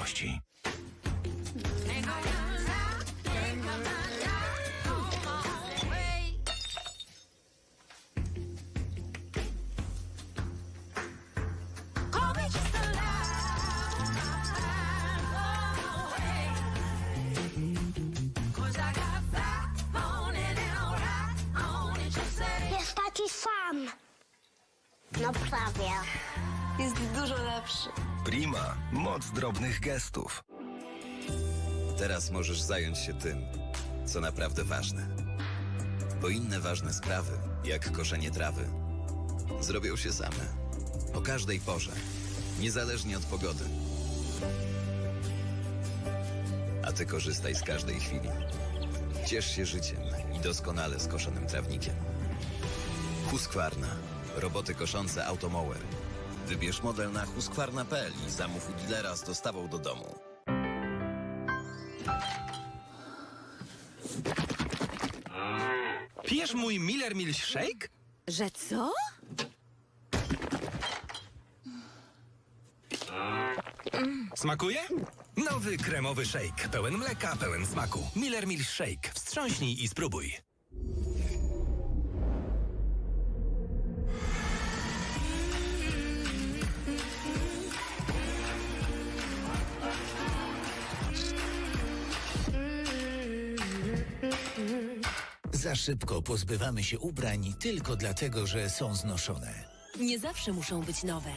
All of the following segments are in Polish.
Mości. Jest taki sam. No prawie. Jest dużo lepszy. Prima. Moc drobnych gestów. Teraz możesz zająć się tym, co naprawdę ważne. Bo inne ważne sprawy, jak koszenie trawy, zrobią się same. O każdej porze, niezależnie od pogody. A ty korzystaj z każdej chwili. Ciesz się życiem i doskonale skoszonym trawnikiem. Husqvarna. Roboty koszące Automower. Wybierz model na husqvarna.pl i zamów u dealera z dostawą do domu. Pijesz mój Miller Milkshake? Że co? Smakuje? Nowy kremowy shake. Pełen mleka, pełen smaku. Miller Milkshake. Wstrząśnij i spróbuj. Za szybko pozbywamy się ubrań tylko dlatego, że są znoszone. Nie zawsze muszą być nowe.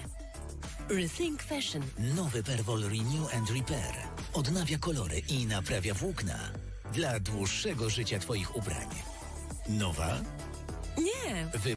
Rethink Fashion. Nowy Perwol Renew and Repair odnawia kolory i naprawia włókna dla dłuższego życia Twoich ubrań. Nowa? Nie, Wy